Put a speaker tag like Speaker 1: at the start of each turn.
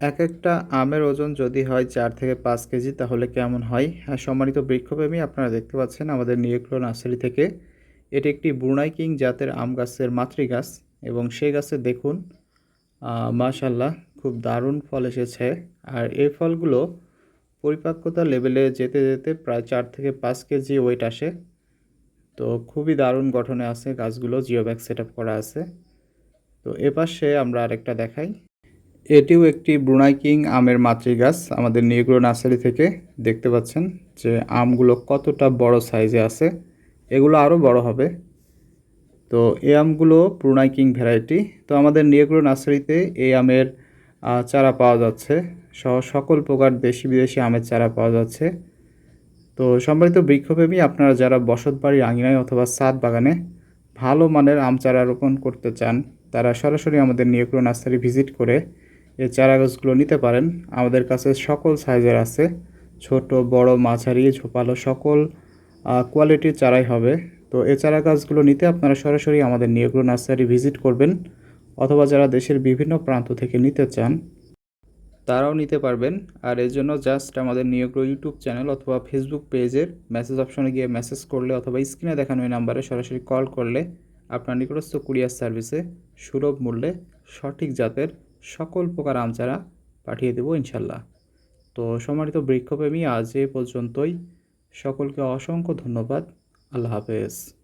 Speaker 1: এক একটা আমের ওজন যদি হয় চার থেকে পাঁচ কেজি, তাহলে কেমন হয়? হ্যাঁ সম্মানিত বৃক্ষপ্রেমী, আপনারা দেখতে পাচ্ছেন আমাদের নিউক্লো নার্সারি থেকে এটি একটি ব্রুনাই কিং জাতের আম গাছের মাতৃ গাছ এবং সেই গাছে দেখুন মাশাল্লাহ খুব দারুণ ফল এসেছে। আর এই ফলগুলো পরিপক্কতা লেভেলে যেতে যেতে প্রায় চার থেকে পাঁচ কেজি ওয়েট আসে। তো খুবই দারুণ গঠনে আছে গাছগুলো জিও ব্যাগ সেট করা আছে। তো এপাশে আমরা আরেকটা দেখাই। এটিও একটি ব্রুনাই কিং আমের মাতৃ গাছ আমাদের নিগ্রো নার্সারি থেকে দেখতে পাচ্ছেন যে আমগুলো কতটা বড় সাইজে আছে। এগুলো আরও বড় হবে। তো এই আমগুলো ব্রুনাই কিং ভ্যারাইটি। তো আমাদের নিগ্রো নার্সারিতে এই আমের চারা পাওয়া যাচ্ছে। সহ সকল প্রকার দেশি বিদেশি আমের চারা পাওয়া যাচ্ছে। তো সম্মানিত বৃক্ষপ্রেমী, আপনারা যারা বসত বাড়ির আঙিনায় অথবা ছাদ বাগানে ভালো মানের আম চারা রোপণ করতে চান, তারা সরাসরি আমাদের নিয়োগ্র নার্সারি ভিজিট করে এই চারা গাছগুলো নিতে পারেন। আমাদের কাছে সকল সাইজের আছে। ছোট, বড়, মাঝারি, ঝোপালো সকল কোয়ালিটির চারাই হবে। তো এই চারা গাছগুলো নিতে আপনারা সরাসরি আমাদের নিয়োগ্র নার্সারি ভিজিট করবেন অথবা যারা দেশের বিভিন্ন প্রান্ত থেকে নিতে চান, তারাও নিতে পারবেন। আর এর জন্য জাস্ট আমাদের নিয়োগ্র ইউটিউব চ্যানেল অথবা ফেসবুক পেজের মেসেজ অপশনে গিয়ে মেসেজ করলে অথবা স্ক্রিনে দেখানো এই নাম্বারে সরাসরি কল করলে আপনার নিকটস্থ কুরিয়ার সার্ভিসে সুলভ মূল্যে সঠিক জাতের সকল প্রকার আম চারা পাঠিয়ে দেবো ইনশাল্লাহ। তো সম্মানিত বৃক্ষপ্রেমী, আজ এ পর্যন্তই। সকলকে অসংখ্য ধন্যবাদ। আল্লাহ হাফেজ।